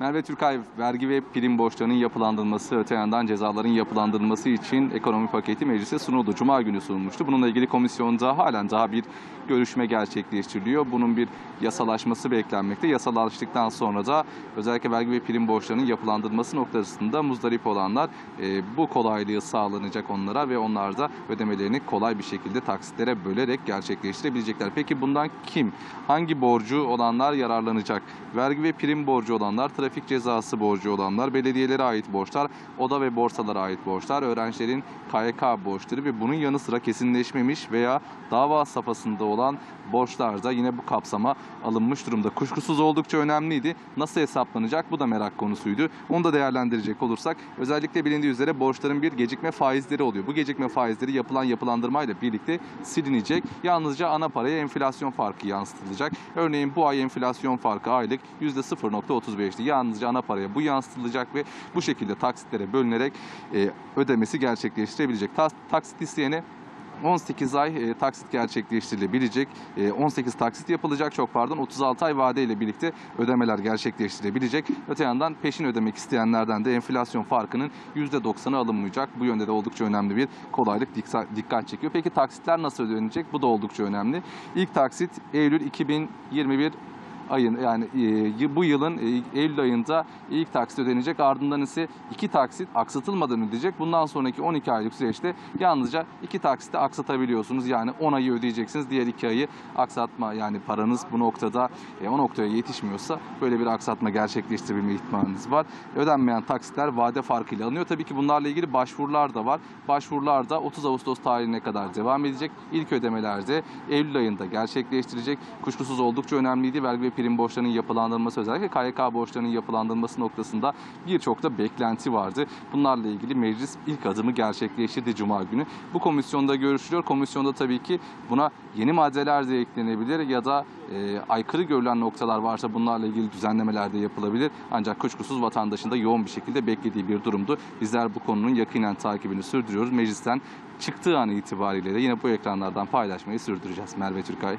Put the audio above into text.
Merve Türkay, vergi ve prim borçlarının yapılandırılması, öte yandan cezaların yapılandırılması için ekonomi paketi meclise sunuldu. Cuma günü sunulmuştu. Bununla ilgili komisyonda halen daha bir görüşme gerçekleştiriliyor. Bunun bir yasalaşması beklenmekte. Yasalaştıktan sonra da özellikle vergi ve prim borçlarının yapılandırılması noktasında muzdarip olanlar e, bu kolaylığı sağlanacak onlara ve onlar da ödemelerini kolay bir şekilde taksitlere bölerek gerçekleştirebilecekler. Peki bundan kim, hangi borcu olanlar yararlanacak? Vergi ve prim borcu olanlar, trafik cezası borcu olanlar, belediyelere ait borçlar, oda ve borsalara ait borçlar, öğrencilerin KYK borçları ve bunun yanı sıra kesinleşmemiş veya dava safhasında olan borçlar da yine bu kapsama alınmış durumda. Kuşkusuz oldukça önemliydi. Nasıl hesaplanacak bu da merak konusuydu. Onu da değerlendirecek olursak özellikle bilindiği üzere borçların bir gecikme faizleri oluyor. Bu gecikme faizleri yapılan yapılandırmayla birlikte silinecek. Yalnızca ana paraya enflasyon farkı yansıtılacak. Örneğin bu ay enflasyon farkı aylık %0.35'ti. Yalnızca ana paraya bu yansıtılacak ve bu şekilde taksitlere bölünerek e, ödemesi gerçekleştirebilecek. Tas, taksit isteyene 18 ay e, taksit gerçekleştirilebilecek. E, 18 taksit yapılacak çok pardon 36 ay vadeyle birlikte ödemeler gerçekleştirilebilecek. Öte yandan peşin ödemek isteyenlerden de enflasyon farkının %90'ı alınmayacak. Bu yönde de oldukça önemli bir kolaylık dikkat çekiyor. Peki taksitler nasıl ödenecek? Bu da oldukça önemli. İlk taksit Eylül 2021 ayın yani e, bu yılın e, Eylül ayında ilk taksit ödenecek. Ardından ise iki taksit aksatılmadan ödeyecek. Bundan sonraki 12 aylık süreçte yalnızca iki taksitte aksatabiliyorsunuz. Yani 10 ayı ödeyeceksiniz. Diğer iki ayı aksatma yani paranız bu noktada e, o noktaya yetişmiyorsa böyle bir aksatma gerçekleştirebilme ihtimaliniz var. Ödenmeyen taksitler vade farkıyla alınıyor. Tabii ki bunlarla ilgili başvurular da var. Başvurular da 30 Ağustos tarihine kadar devam edecek. İlk ödemelerde Eylül ayında gerçekleştirecek. Kuşkusuz oldukça önemliydi. Vergi ve prim borçlarının yapılandırılması özellikle KYK borçlarının yapılandırılması noktasında birçok da beklenti vardı. Bunlarla ilgili meclis ilk adımı gerçekleştirdi Cuma günü. Bu komisyonda görüşülüyor. Komisyonda tabii ki buna yeni maddeler de eklenebilir ya da e, aykırı görülen noktalar varsa bunlarla ilgili düzenlemeler de yapılabilir. Ancak kuşkusuz vatandaşın da yoğun bir şekilde beklediği bir durumdu. Bizler bu konunun yakinen takibini sürdürüyoruz. Meclisten çıktığı an itibariyle de yine bu ekranlardan paylaşmayı sürdüreceğiz. Merve Türkay.